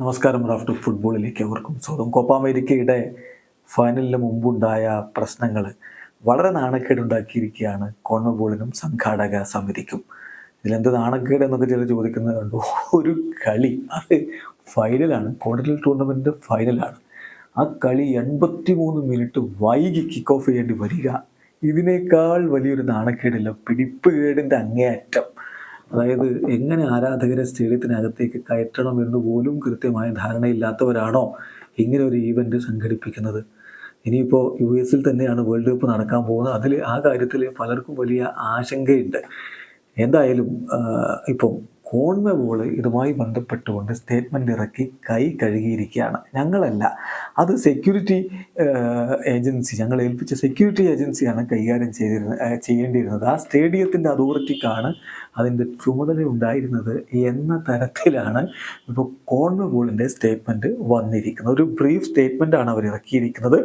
നമസ്കാരം റാഫ്റ്റ് ഫുട്ബോളിലേക്ക് അവർക്കും സ്വാഗതം. കോപ്പ അമേരിക്കയുടെ ഫൈനലിന് മുമ്പുണ്ടായ പ്രശ്നങ്ങൾ വളരെ നാണക്കേടുണ്ടാക്കിയിരിക്കുകയാണ്. കോൺമബോളിനും സംഘാടക സമിതിക്കും. ഇതിലെന്ത് നാണക്കേട് എന്നൊക്കെ ചിലർ ചോദിക്കുന്നത് കണ്ടു. ഒരു കളി. അത് ഫൈനലാണ്. Continental tournament ഫൈനലാണ്. ആ കളി എൺപത്തി മൂന്ന് മിനിറ്റ് വൈകി കിക്ക് ഓഫ് ചെയ്യേണ്ടി വരിക. ഇതിനേക്കാൾ വലിയൊരു നാണക്കേടില്ല. പിടിപ്പ് കേടിന്റെ അങ്ങേയറ്റം. അതായത് എങ്ങനെ ആരാധകരെ സ്റ്റേഡിയത്തിനകത്തേക്ക് കയറ്റണം എന്ന് പോലും കൃത്യമായ ധാരണയില്ലാത്തവരാണോ ഇങ്ങനെ ഒരു ഈവന്റ് സംഘടിപ്പിക്കുന്നത്? ഇനിയിപ്പോൾ യു എസിൽ തന്നെയാണ് വേൾഡ് കപ്പ് നടക്കാൻ പോകുന്നത്. അതിൽ ആ കാര്യത്തിൽ പലർക്കും വലിയ ആശങ്കയുണ്ട്. എന്തായാലും ഇപ്പം കോൺമബോൾ ഇതുമായി ബന്ധപ്പെട്ടുകൊണ്ട് സ്റ്റേറ്റ്മെന്റ് ഇറക്കി കൈ കഴുകിയിരിക്കുകയാണ്. ഞങ്ങളല്ല അത് സെക്യൂരിറ്റി ഏജൻസി ഞങ്ങൾ ഏൽപ്പിച്ച സെക്യൂരിറ്റി ഏജൻസിയാണ് കൈകാര്യം ചെയ്തിരുന്ന ചെയ്യേണ്ടിയിരുന്നത്. ആ സ്റ്റേഡിയത്തിന്റെ അതോറിറ്റിക്കാണ് അതിന്റെ ചുമതല ഉണ്ടായിരുന്നത് എന്ന തരത്തിലാണ് ഇപ്പോൾ കോൺമബോളിന്റെ സ്റ്റേറ്റ്മെന്റ് വന്നിരിക്കുന്നത്. ഒരു ബ്രീഫ് സ്റ്റേറ്റ്മെന്റാണ് അവർ ഇറക്കിയിരിക്കുന്നത്.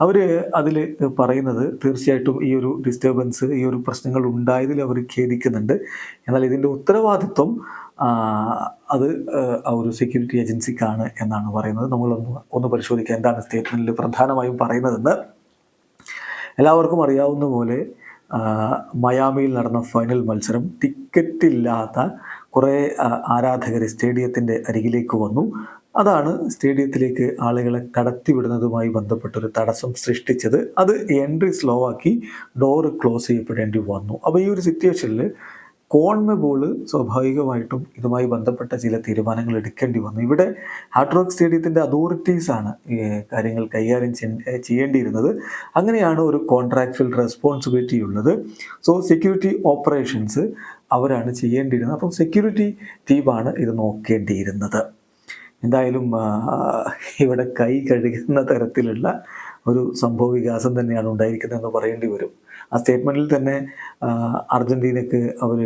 അവർ അതിൽ പറയുന്നത് തീർച്ചയായിട്ടും ഈ ഒരു ഡിസ്റ്റർബൻസ് ഈ ഒരു പ്രശ്നങ്ങൾ ഉണ്ടായതിൽ അവർ ഖേദിക്കുന്നുണ്ട്. എന്നാൽ ഇതിന്റെ ഉത്തരവാദിത്വം അത് ആ ഒരു സെക്യൂരിറ്റി ഏജൻസിക്കാണ് എന്നാണ് പറയുന്നത്. നമ്മളൊന്ന് ഒന്ന് പരിശോധിക്കുക എന്താണ് സ്റ്റേറ്റ്മെന്റിൽ പ്രധാനമായും പറയുന്നതെന്ന്. എല്ലാവർക്കും അറിയാവുന്ന പോലെ മയാമിയിൽ നടന്ന ഫൈനൽ മത്സരം ടിക്കറ്റ് ഇല്ലാത്ത കുറേ ആരാധകർ സ്റ്റേഡിയത്തിന്റെ അരികിലേക്ക് വന്നു. അതാണ് സ്റ്റേഡിയത്തിലേക്ക് ആളുകളെ കടത്തിവിടുന്നതുമായി ബന്ധപ്പെട്ടൊരു തടസ്സം സൃഷ്ടിച്ചത്. അത് എൻട്രി സ്ലോ ആക്കി ഡോറ് ക്ലോസ് ചെയ്യപ്പെടേണ്ടി വന്നു. അപ്പോൾ ഈ ഒരു സിറ്റുവേഷനിൽ കോൺമബോൾ സ്വാഭാവികമായിട്ടും ഇതുമായി ബന്ധപ്പെട്ട ചില തീരുമാനങ്ങൾ എടുക്കേണ്ടി വന്നു. ഇവിടെ ഹാർട്ട് റോക്ക് സ്റ്റേഡിയത്തിന്റെ അതോറിറ്റീസാണ് കാര്യങ്ങൾ കൈകാര്യം ചെയ്യ- ചെയ്യേണ്ടിയിരുന്നത്. അങ്ങനെയാണ് ഒരു കോൺട്രാക്ച്വൽ റെസ്പോൺസിബിലിറ്റി ഉള്ളത് സോ സെക്യൂരിറ്റി ഓപ്പറേഷൻസ് അവരാണ് ചെയ്യേണ്ടിയിരുന്നത്. അപ്പം സെക്യൂരിറ്റി ടീമാണ് ഇത് നോക്കേണ്ടിയിരുന്നത്. എന്തായാലും ഇവിടെ കൈ കഴുകുന്ന തരത്തിലുള്ള ഒരു സംഭവ വികാസം തന്നെയാണ് ഉണ്ടായിരിക്കുന്നതെന്ന് പറയേണ്ടി വരും. ആ സ്റ്റേറ്റ്മെന്റിൽ തന്നെ അർജന്റീനയ്ക്ക് അവർ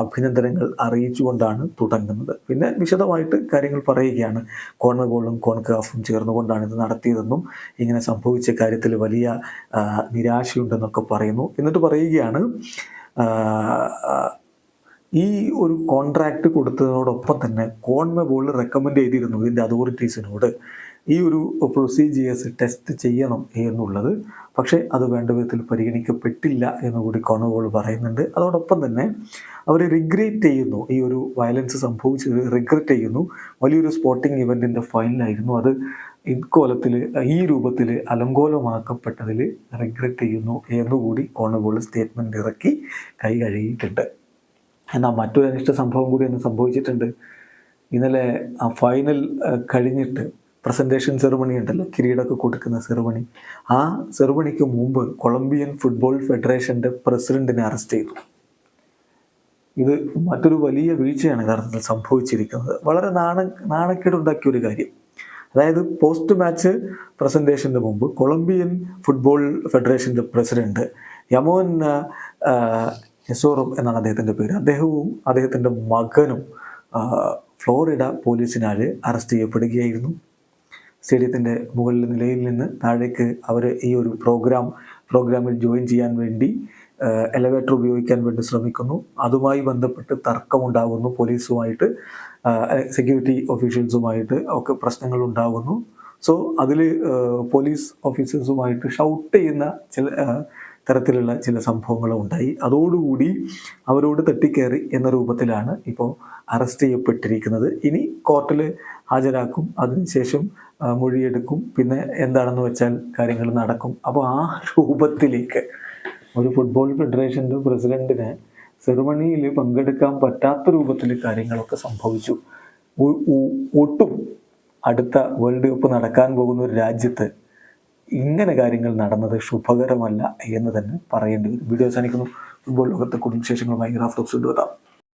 അഭിനന്ദനങ്ങൾ അറിയിച്ചുകൊണ്ടാണ് തുടങ്ങുന്നത്. പിന്നെ വിശദമായിട്ട് കാര്യങ്ങൾ പറയുകയാണ്. കോൺമഗോളും കോൺകാഫും ചേർന്നുകൊണ്ടാണ് ഇത് നടത്തിയതെന്നും ഇങ്ങനെ സംഭവിച്ച കാര്യത്തിൽ വലിയ നിരാശയുണ്ടെന്നൊക്കെ പറയുന്നു. എന്നിട്ട് പറയുകയാണ് ഈ ഒരു കോൺട്രാക്റ്റ് കൊടുത്തതിനോടൊപ്പം തന്നെ കോൺമബോൾ റെക്കമെൻഡ് ചെയ്തിരുന്നു ഇതിന്റെ അതോറിറ്റീസിനോട് ഈ ഒരു പ്രൊസീജിയേഴ്സ് ടെസ്റ്റ് ചെയ്യണം എന്നുള്ളത്. പക്ഷേ അത് വേണ്ട വിധത്തിൽ പരിഗണിക്കപ്പെട്ടില്ല എന്നുകൂടി കോൺമബോൾ പറയുന്നുണ്ട്. അതോടൊപ്പം തന്നെ അവർ റിഗ്രേറ്റ് ചെയ്യുന്നു. ഈ ഒരു വയലൻസ് സംഭവിച്ചത് റിഗ്രറ്റ് ചെയ്യുന്നു. വലിയൊരു സ്പോർട്ടിംഗ് ഇവന്റിന്റെ ഫൈനലായിരുന്നു അത്. ഇക്കോലത്തിൽ ഈ രൂപത്തിൽ അലങ്കോലമാക്കപ്പെട്ടതിൽ റിഗ്രറ്റ് ചെയ്യുന്നു എന്നുകൂടി കോൺമബോൾ സ്റ്റേറ്റ്മെന്റ് ഇറക്കി കൈ കഴുകിയിട്ടുണ്ട്. എന്നാൽ മറ്റൊരു അനിഷ്ട സംഭവം കൂടി ഒന്ന് സംഭവിച്ചിട്ടുണ്ട്. ഇന്നലെ ആ ഫൈനൽ കഴിഞ്ഞിട്ട് പ്രസന്റേഷൻ സെറിമണി ഉണ്ടല്ലോ കിരീടമൊക്കെ കൊടുക്കുന്ന സെറിമണി ആ സെറിമണിക്ക് മുമ്പ് കൊളംബിയൻ ഫുട്ബോൾ ഫെഡറേഷന്റെ പ്രസിഡന്റിനെ അറസ്റ്റ് ചെയ്തു. ഇത് മറ്റൊരു വലിയ വീഴ്ചയാണ് യഥാർത്ഥത്തിൽ സംഭവിച്ചിരിക്കുന്നത്. വളരെ നാണ നാണക്കേടുണ്ടാക്കിയ ഒരു കാര്യം. അതായത് പോസ്റ്റ് മാച്ച് പ്രസന്റേഷന് മുമ്പ് കൊളംബിയൻ ഫുട്ബോൾ ഫെഡറേഷന്റെ പ്രസിഡന്റ് യമോൻ ആ, എസോറും എന്നാണ് അദ്ദേഹത്തിന്റെ പേര്. അദ്ദേഹവും അദ്ദേഹത്തിന്റെ മകനും ഫ്ലോറിഡ പോലീസിനാൽ അറസ്റ്റ് ചെയ്യപ്പെടുകയായിരുന്നു. സ്റ്റേഡിയത്തിന്റെ മുകളിലെ നിലയിൽ നിന്ന് താഴേക്ക് അവർ ഈ ഒരു പ്രോഗ്രാം പ്രോഗ്രാമിൽ ജോയിൻ ചെയ്യാൻ വേണ്ടി എലവേറ്റർ ഉപയോഗിക്കാൻ വേണ്ടി ശ്രമിക്കുന്നു. അതുമായി ബന്ധപ്പെട്ട് തർക്കമുണ്ടാകുന്നു. പോലീസുമായിട്ട് സെക്യൂരിറ്റി ഓഫീഷ്യൽസുമായിട്ട് ഒക്കെ പ്രശ്നങ്ങൾ ഉണ്ടാകുന്നു സോ അതിൽ പോലീസ് ഓഫീസേഴ്സുമായിട്ട് ഷൗട്ട് ചെയ്യുന്ന ചില തരത്തിലുള്ള ചില സംഭവങ്ങളും ഉണ്ടായി. അതോടുകൂടി അവരോട് തട്ടിക്കയറി എന്ന രൂപത്തിലാണ് ഇപ്പോൾ അറസ്റ്റ് ചെയ്യപ്പെട്ടിരിക്കുന്നത്. ഇനി കോർട്ടിൽ ഹാജരാക്കും അതിനുശേഷം മൊഴിയെടുക്കും. പിന്നെ എന്താണെന്ന് വെച്ചാൽ കാര്യങ്ങൾ നടക്കും. അപ്പോൾ ആ രൂപത്തിലേക്ക് ഒരു ഫുട്ബോൾ ഫെഡറേഷന്റെ പ്രസിഡന്റിന് സെറിമണിയിൽ പങ്കെടുക്കാൻ പറ്റാത്ത രൂപത്തിൽ കാര്യങ്ങളൊക്കെ സംഭവിച്ചു. ഒട്ടും അടുത്ത വേൾഡ് കപ്പ് നടക്കാൻ പോകുന്ന ഒരു രാജ്യത്ത് ഇങ്ങനെ കാര്യങ്ങൾ നടന്നത് ശുഭകരമല്ല എന്ന് തന്നെ പറയേണ്ടി വരും. വീഡിയോ അവസാനിക്കുന്നു. ഫുട്ബോൾ ലോകത്തെ കുടുംബ വിശേഷങ്ങളുമായി റാഫ്റ്റോക്സ് കൊണ്ടുവരാം